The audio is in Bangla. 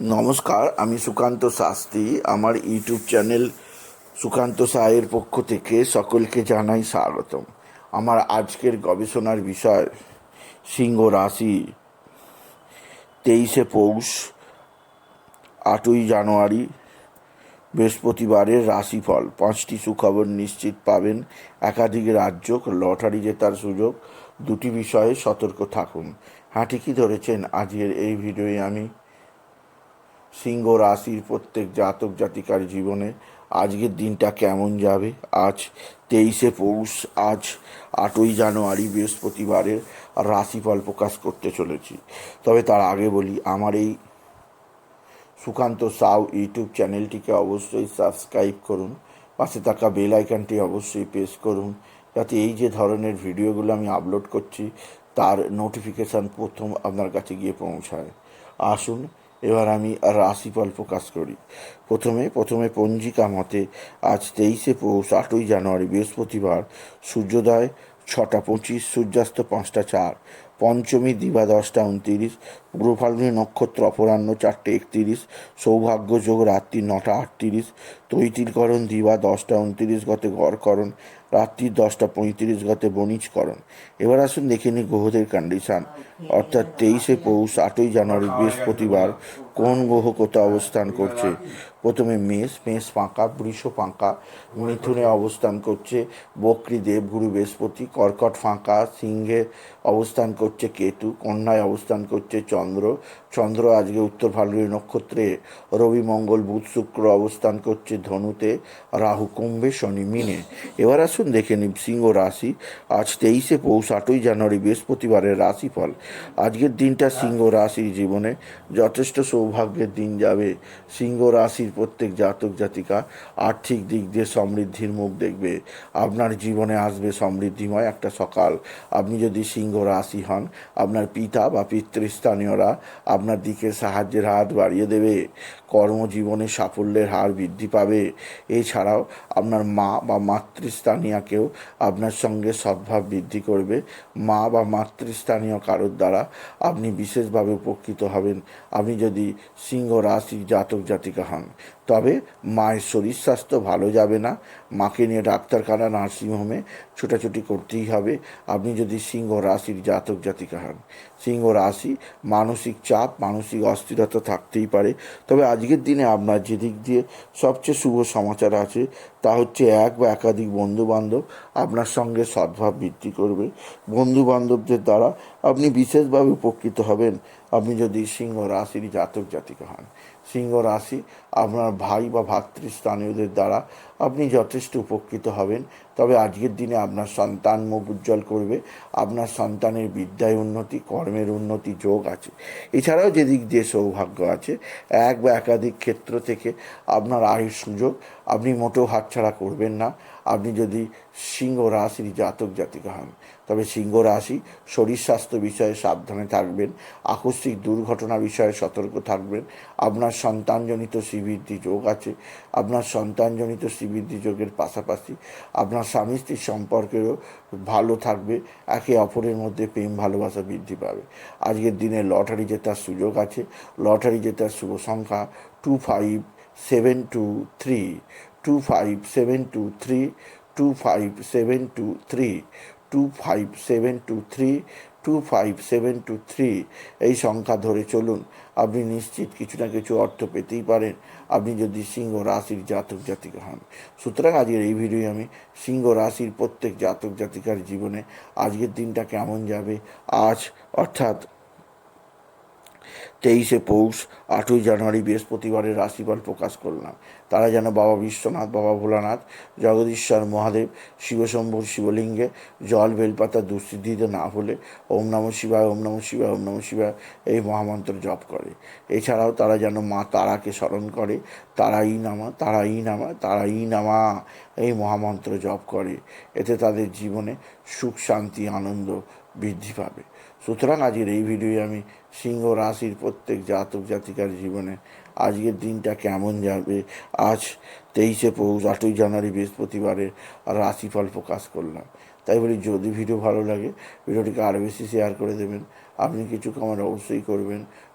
নমস্কার, আমি সুকান্ত শাস্ত্রী। আমার ইউটিউব চ্যানেল সুকান্ত সায়ের পক্ষ থেকে সকলকে জানাই স্বাগতম। আমার আজকের গবেষণার বিষয় সিংহ রাশি, তেইশে পৌষ, আটই জানুয়ারি, বৃহস্পতিবারের রাশিফল। পাঁচটি সুখবর নিশ্চিত পাবেন। একাধিক রাজ্য লটারি জেতার সুযোগ। দুটি বিষয়ে সতর্ক থাকুন। হ্যাঁ ঠিকই ধরেছেন। আজকের এই ভিডিওয়ে আমি সিংহ রাশির প্রত্যেক জাতক জাতিকার জীবনে আজকের দিনটা কেমন যাবে? আজ তেইশে পৌষ, আজ আটই জানুয়ারি বৃহস্পতিবারের রাশিফল প্রকাশ করতে চলেছি। তবে তার আগে বলি, আমার এই সুকান্ত সাউ ইউটিউব চ্যানেলটিকে অবশ্যই সাবস্ক্রাইব করুন। পাশে থাকা বেল আইকনটি অবশ্যই প্রেস করুন, যাতে এই যে ধরনের ভিডিওগুলো আমি আপলোড করছি, তার নোটিফিকেশান প্রথম আপনার কাছে গিয়ে পৌঁছায়। আসুন এবার আমি রাশিফল প্রকাশ করি। প্রথমে প্রথমে পঞ্জিকা মতে আজ তেইশে পৌষ আটই জানুয়ারি, বৃহস্পতিবার, সূর্যোদয়, ছটা পঁচিশ, সূর্যাস্ত পাঁচটা চার, পঞ্চমী দিবা দশটা উনতিরিশ পূর্ব নক্ষত্র অপরাহ্ন চারটে একতিরিশ, সৌভাগ্য যোগ রাত্রি নটা আটতিরিশ, তৈতিলকরণ দিবা দশটা উনত্রিশ গতে গড়করণ, রাত্রি দশটা পঁয়ত্রিশ গতে বণিজকরণ। এবার আসুন দেখে নিই গ্রহদের কন্ডিশন অর্থাৎ তেইশে পৌষ, আটই জানুয়ারি, বৃহস্পতিবার কোন গ্রহ কোথাও অবস্থান করছে? প্রথমে মেষ মেষ ফাঁকা, বৃষ ফাঁকা, মিথুনে অবস্থান করছে বক্রী দেবগুরু বৃহস্পতি, কর্কট ফাঁকা, সিংহে অবস্থান করছে কেতু, কন্যায় অবস্থান করছে চন্দ্র। চন্দ্র আজকে উত্তর ফাল্গুনী নক্ষত্রে রবি, মঙ্গল, বুধ, শুক্র অবস্থান করছে ধনুতে, রাহু, কুম্ভে, শনি, মিনে। এবার আসুন দেখে নিন সিংহ রাশি। আজ তেইশে পৌষ, আটই জানুয়ারি, বৃহস্পতিবারের রাশিফল। আজকের দিনটা সিংহ রাশির জীবনে। যথেষ্ট সৌভাগ্যের দিন যাবে সিংহ রাশির প্রত্যেক জাতক, জাতিকা। আর্থিক দিক দিয়ে সমৃদ্ধির মুখ দেখবে। আপনার জীবনে আসবে সমৃদ্ধিময় একটা সকাল। আপনি যদি সিংহ রাশি হন, আপনার পিতা বা পিতৃস্থানীয়রা আপনার দিকে সাহায্যের হাত বাড়িয়ে দেবে, কর্মজীবনে সাফল্যের হার বৃদ্ধি পাবে। এছাড়াও আপনার মা বা মাতৃস্থানীয়াকেও আপনার সঙ্গে সদ্ভাব বৃদ্ধি করবে। মা বা মাতৃস্থানীয় কারোর দ্বারা আপনি বিশেষভাবে উপকৃত হবেন। আপনি যদি সিংহ রাশির জাতক জাতিকা হন, তবে মায়ের শরীর স্বাস্থ্য ভালো যাবে না। মাকে নিয়ে ডাক্তারখানা, নার্সিংহোমে ছোটাছুটি করতেই হবে। আপনি যদি সিংহ রাশির জাতক জাতিকা হন, সিংহ রাশি মানসিক চাপ, মানসিক অস্থিরতা থাকতেই পারে। তবে আজকের দিনে আপনার যেদিক দিয়ে সবচেয়ে শুভ সমাচার আছে, তা হচ্ছে এক বা একাধিক বন্ধুবান্ধব আপনার সঙ্গে সদ্ভাব বৃদ্ধি করবে। বন্ধুবান্ধবদের দ্বারা আপনি বিশেষভাবে উপকৃত হবেন। আপনি যদি সিংহ রাশির জাতক, জাতিকা হন। সিংহ রাশি, আপনার ভাই বা ভাতৃস্থানীয়দের দ্বারা আপনি যথেষ্ট উপকৃত হবেন। তবে আজকের দিনে আপনার সন্তান মুখ উজ্জ্বল করবে, আপনার সন্তানের বিদ্যায় উন্নতি, কর্মের উন্নতি যোগ আছে। এছাড়াও যেদিক দিয়ে সৌভাগ্য আছে, এক বা একাধিক ক্ষেত্র থেকে আপনার আয়ের সুযোগ আপনি মোটেও হাতছাড়া করবেন না। আপনি যদি সিংহ রাশির জাতক জাতিকা হন, তবে সিংহ রাশি শরীর স্বাস্থ্য বিষয়ে সাবধানে থাকবেন, আকস্মিক দুর্ঘটনা বিষয়ে সতর্ক থাকবেন, আপনার সন্তানজনিত শ্রীবৃদ্ধি যোগ আছে, আপনার সন্তানজনিত শ্রীবৃদ্ধি যোগের পাশাপাশি আপনার স্বামী স্ত্রীর সম্পর্কেরও ভালো থাকবে, একে অপরের মধ্যে প্রেম ভালোবাসা বৃদ্ধি পাবে। আজকের দিনে লটারি জেতার সুযোগ আছে, লটারি জেতার শুভ সংখ্যা two five seven two three, two five seven two three, two five seven two three, two five seven two three two five seven two three এই সংখ্যা ধরে চলুন। আপনি নিশ্চিত কিছু না কিছু অর্থ পেতেই পারেন। আপনি যদি সিংহ রাশির জাতক জাতিকা হন। সুতরাং আজকের এই ভিডিও আমি সিংহ রাশির প্রত্যেক জাতক জাতিকার জীবনে আজকের দিনটা কেমন যাবে, আজ অর্থাৎ তেইশে পৌষ, আটই জানুয়ারি বৃহস্পতিবারের রাশিফল প্রকাশ করলাম। তারা যেন বাবা বিশ্বনাথ, বাবা ভোলানাথ, জগদীশ্বর মহাদেব শিবশম্ভুর শিবলিঙ্গে, জল বেলপাতা দুঃসিদ্ধিতে না হলে ওম নম শিবায়, ওম নম শিবায়, ওম নম শিবায় এই মহামন্ত্র জপ করে। এছাড়াও তারা যেন মা তারাকে স্মরণ করে, তারাই নামা তারাই নামা তারাই নামা এই মহামন্ত্র জপ করে। এতে তাদের জীবনে সুখ, শান্তি, আনন্দ বৃদ্ধি পাবে। সুতরাং আজকের এই ভিডিওয়ে আমি সিংহ রাশির প্রত্যেক জাতক জাতিকার জীবনে আজকের দিনটা কেমন যাবে? আজ তেইশে পৌষ, আটই জানুয়ারি বৃহস্পতিবারের রাশিফল প্রকাশ করলাম। তাই বলি, যদি ভিডিও ভালো লাগে, ভিডিওটিকে আরও বেশি শেয়ার করে দেবেন। আপনি কিছু কমেন্ট অবশ্যই করবেন।